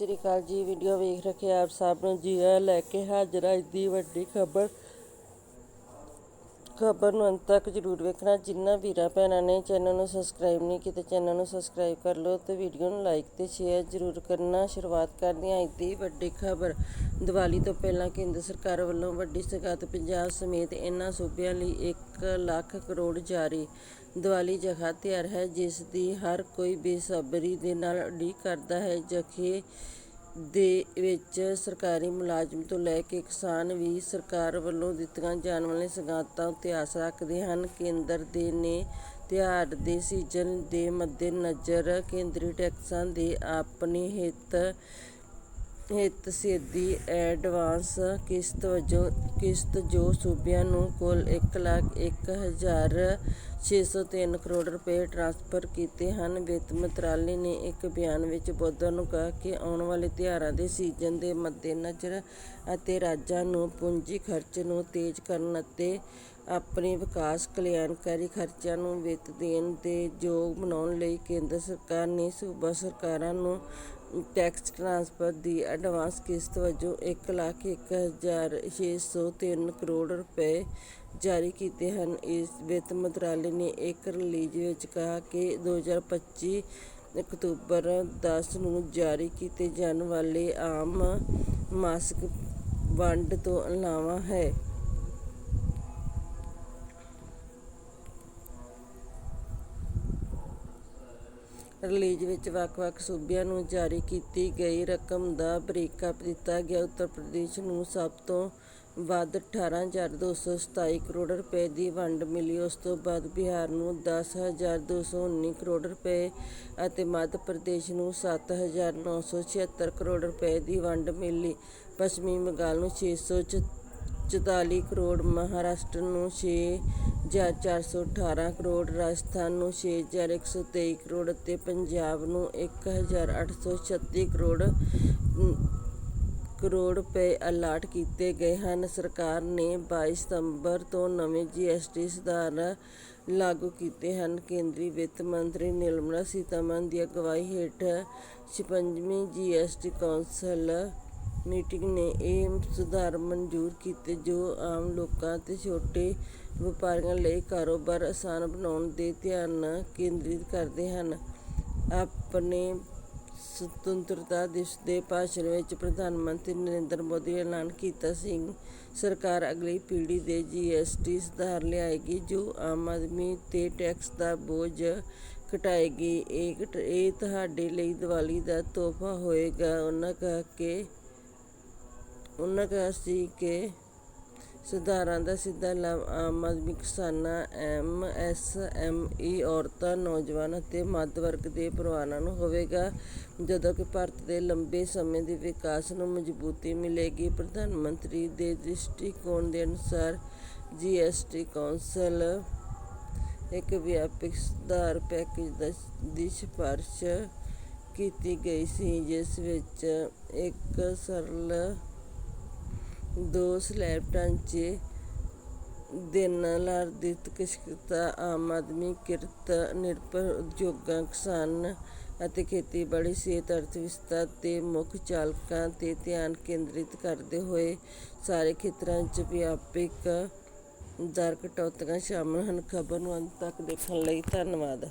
ਸਤਿ ਸ੍ਰੀ ਅਕਾਲ ਜੀ ਵੀਡੀਓ ਵੇਖ ਰੱਖੇ ਆਪ ਸਭ ਨੂੰ। ਜੀ ਆ ਲੈ ਕੇ ਹਾਜ਼ਰ ਅੱਜ ਦੀ ਵੱਡੀ ਖਬਰ। ਖਬਰ ਨੂੰ ਅੰਤ ਤੱਕ ਜਰੂਰ ਵੇਖਣਾ। ਜਿਨ੍ਹਾਂ ਵੀਰਾਂ ਭੈਣਾਂ ਨੇ ਚੈਨਲ ਨੂੰ ਸਬਸਕ੍ਰਾਈਬ ਨਹੀਂ ਕੀਤਾ, ਚੈਨਲ ਨੂੰ ਸਬਸਕ੍ਰਾਈਬ ਕਰ ਲਓ ਤੇ ਵੀਡੀਓ ਨੂੰ ਲਾਈਕ ਤੇ ਸ਼ੇਅਰ ਜਰੂਰ ਕਰਨਾ। ਸ਼ੁਰੂਆਤ ਕਰਦੇ ਹਾਂ ਅੱਜ ਦੀ ਵੱਡੀ ਖਬਰ। ਦੀਵਾਲੀ ਤੋਂ ਪਹਿਲਾਂ ਕੇਂਦਰ ਸਰਕਾਰ ਵੱਲੋਂ ਵੱਡੀ ਸਗਾਤ ਪੰਜਾਬ ਸਮੇਤ ਇਨ੍ਹਾਂ ਸੂਬਿਆਂ ਲਈ 1 ਲੱਖ ਕਰੋੜ ਜਾਰੀ। ਦੀਵਾਲੀ ਜਗ੍ਹਾ ਤਿਆਰ ਹੈ, ਜਿਸ ਦੀ ਹਰ ਕੋਈ ਬੇਸਬਰੀ ਦੇ ਨਾਲ ਉਡੀਕ ਕਰਦਾ ਹੈ। ਜਖੇ ਦੇ ਵਿੱਚ ਸਰਕਾਰੀ ਮੁਲਾਜ਼ਮ ਤੋਂ ਲੈ ਕੇ ਕਿਸਾਨ ਵੀ ਸਰਕਾਰ ਵੱਲੋਂ ਦਿੱਤੀਆਂ ਜਾਣ ਵਾਲੀਆਂ ਸਗਾਤਾਂ ਉੱਤੇ ਆਸ ਰੱਖਦੇ ਹਨ। ਕੇਂਦਰ ਦੇ ਨੇ ਤਿਉਹਾਰ ਦੇ ਸੀਜ਼ਨ ਦੇ ਮੱਦੇਨਜ਼ਰ ਕੇਂਦਰੀ ਟੈਕਸਾਂ ਦੇ ਆਪਣੇ ਹਿੱਤ ਹਿੱਤ ਸਿੱਧੀ ਐਡਵਾਂਸ ਕਿਸ਼ਤ ਵਜੋਂ ਕਿਸ਼ਤ ਜੋ ਸੂਬਿਆਂ ਨੂੰ ਕੁੱਲ ਇੱਕ ਲੱਖ ਇੱਕ ਹਜ਼ਾਰ ਛੇ ਸੌ ਤਿੰਨ ਕਰੋੜ ਰੁਪਏ ਟ੍ਰਾਂਸਫਰ ਕੀਤੇ ਹਨ, ਵਿੱਤ ਮੰਤਰਾਲੇ ਨੇ ਇੱਕ ਬਿਆਨ ਵਿੱਚ ਬੁੱਧਵਾਰ ਨੂੰ ਕਿਹਾ ਕਿ ਆਉਣ ਵਾਲੇ ਤਿਉਹਾਰਾਂ ਦੇ ਸੀਜ਼ਨ ਦੇ ਮੱਦੇਨਜ਼ਰ ਅਤੇ ਰਾਜਾਂ ਨੂੰ ਪੂੰਜੀ ਖਰਚ ਨੂੰ ਤੇਜ਼ ਕਰਨ ਅਤੇ ਆਪਣੇ ਵਿਕਾਸ ਕਲਿਆਣਕਾਰੀ ਖਰਚਿਆਂ ਨੂੰ ਵਿੱਤ ਦੇਣ ਦੇ ਯੋਗ ਬਣਾਉਣ ਲਈ ਕੇਂਦਰ ਸਰਕਾਰ ਨੇ ਸੂਬਾ ਸਰਕਾਰਾਂ ਨੂੰ ਟੈਕਸ ਟ੍ਰਾਂਸਫਰ ਦੀ ਐਡਵਾਂਸ ਕਿਸ਼ਤ ਵਜੋਂ ਇੱਕ ਲੱਖ ਇੱਕ ਹਜ਼ਾਰ ਛੇ ਸੌ ਤਿੰਨ ਕਰੋੜ ਰੁਪਏ ਜਾਰੀ ਕੀਤੇ ਹਨ। ਇਸ ਵਿੱਤ ਮੰਤਰਾਲੇ ਨੇ ਇੱਕ ਰਿਲੀਜ਼ ਵਿੱਚ ਕਿਹਾ ਕਿ 2025 ਅਕਤੂਬਰ 10 ਨੂੰ ਜਾਰੀ ਕੀਤੇ ਜਾਣ ਵਾਲੇ ਆਮ ਮਾਸਿਕ ਵੰਡ ਤੋਂ ਇਲਾਵਾ ਹੈ। ਰਿਲੀਜ਼ ਵਿੱਚ ਵੱਖ-ਵੱਖ ਸੂਬਿਆਂ ਨੂੰ ਜਾਰੀ ਕੀਤੀ ਗਈ ਰਕਮ ਦਾ ਬ੍ਰੇਕਅਪ ਦਿੱਤਾ ਗਿਆ। ਉੱਤਰ ਪ੍ਰਦੇਸ਼ ਨੂੰ ਸਭ ਤੋਂ ਵੱਧ 18227 ਕਰੋੜ ਰੁਪਏ ਦੀ ਵੰਡ ਮਿਲੀ। ਉਸ ਤੋਂ ਬਾਅਦ ਬਿਹਾਰ ਨੂੰ 10219 ਕਰੋੜ ਰੁਪਏ ਅਤੇ ਮੱਧ ਪ੍ਰਦੇਸ਼ ਨੂੰ 7976 ਕਰੋੜ ਰੁਪਏ ਦੀ ਵੰਡ ਮਿਲੀ। ਪੱਛਮੀ ਬੰਗਾਲ ਨੂੰ 644 ਕਰੋੜ, ਮਹਾਰਾਸ਼ਟਰ ਨੂੰ 6418 ਕਰੋੜ ਰਾਜਸਥਾਨ ਨੂੰ 6123 ਕਰੋੜ ਅਤੇ ਪੰਜਾਬ ਨੂੰ 1836 ਕਰੋੜ ਕਰੋੜ ਰੁਪਏ ਅਲਾਟ ਕੀਤੇ ਗਏ ਹਨ। ਸਰਕਾਰ ਨੇ 22 ਸਤੰਬਰ ਤੋਂ ਨਵੇਂ ਜੀਐਸਟੀ ਸੁਧਾਰ ਲਾਗੂ ਕੀਤੇ ਹਨ। ਕੇਂਦਰੀ ਵਿੱਤ ਮੰਤਰੀ ਨਿਰਮਲਾ ਸੀਤਾਰਮਨ ਦੀ ਅਗਵਾਈ ਹੇਠ 56ਵੀਂ ਜੀਐਸਟੀ ਕੌਂਸਲ ਮੀਟਿੰਗ ਨੇ ਇਹ ਸੁਧਾਰ ਮਨਜ਼ੂਰ ਕੀਤੇ ਜੋ ਆਮ ਲੋਕਾਂ ਅਤੇ ਛੋਟੇ ਵਪਾਰੀਆਂ ਲਈ ਕਾਰੋਬਾਰ ਆਸਾਨ ਬਣਾਉਣ ਦੇ ਧਿਆਨ ਕੇਂਦਰਿਤ ਕਰਦੇ ਹਨ। ਆਪਣੇ ਸੁਤੰਤਰਤਾ ਦਿਵਸ ਦੇ ਭਾਸ਼ਣ ਵਿੱਚ ਪ੍ਰਧਾਨ ਮੰਤਰੀ ਨਰਿੰਦਰ ਮੋਦੀ ਨੇ ਐਲਾਨ ਕੀਤਾ ਸੀ, ਸਰਕਾਰ ਅਗਲੀ ਪੀੜ੍ਹੀ ਦੇ ਜੀਐਸਟੀ ਸੁਧਾਰ ਲਿਆਏਗੀ, ਜੋ ਆਮ ਆਦਮੀ 'ਤੇ ਟੈਕਸ ਦਾ ਬੋਝ ਘਟਾਏਗੀ। ਇਹ ਇਹ ਤੁਹਾਡੇ ਲਈ ਦੀਵਾਲੀ ਦਾ ਤੋਹਫ਼ਾ ਹੋਏਗਾ। ਉਹਨਾਂ ਕਿਹਾ ਕਿ ਉਹਨਾਂ ਕਿਹਾ ਸੀ ਕਿ ਸੁਧਾਰਾਂ ਦਾ ਸਿੱਧਾ ਲਾਭ ਆਮ ਆਦਮੀ ਕਿਸਾਨਾਂ, ਐਮ ਐਸ ਐਮ ਈ ਔਰਤਾਂ, ਨੌਜਵਾਨ ਅਤੇ ਮੱਧ ਵਰਗ ਦੇ ਪਰਿਵਾਰਾਂ ਨੂੰ ਹੋਵੇਗਾ ਜਦੋਂ ਕਿ ਭਾਰਤ ਦੇ ਲੰਬੇ ਸਮੇਂ ਦੇ ਵਿਕਾਸ ਨੂੰ ਮਜ਼ਬੂਤੀ ਮਿਲੇਗੀ। ਪ੍ਰਧਾਨ ਮੰਤਰੀ ਦੇ ਦ੍ਰਿਸ਼ਟੀਕੋਣ ਦੇ ਅਨੁਸਾਰ ਜੀਐਸਟੀ ਕੌਂਸਲ ਇੱਕ ਵਿਆਪਕ ਸੁਧਾਰ ਪੈਕੇਜ ਦੀ ਸਿਫਾਰਸ਼ ਕੀਤੀ ਗਈ ਸੀ, ਜਿਸ ਵਿੱਚ ਇੱਕ ਸਰਲ ਦੋ ਸਲੈਬ ਢਾਂਚੇ ਦੇਣ ਲਾਰਦਿਤ ਆਮ ਆਦਮੀ ਕਿਰਤ, ਨਿਰਭਰ ਉਦਯੋਗਾਂ, ਕਿਸਾਨ ਅਤੇ ਖੇਤੀਬਾੜੀ, ਸਿਹਤ ਅਰਥਵਿਵਸਥਾ ਤੇ ਮੁੱਖ ਚਾਲਕਾਂ ਤੇ ਧਿਆਨ ਕੇਂਦਰਿਤ ਕਰਦੇ ਹੋਏ ਸਾਰੇ ਖੇਤਰਾਂ 'ਚ ਵਿਆਪਕ ਦਰ ਕਟੌਤੀਆਂ ਸ਼ਾਮਲ ਹਨ। ਖਬਰ ਨੂੰ ਅੰਤ ਤੱਕ ਦੇਖਣ ਲਈ ਧੰਨਵਾਦ।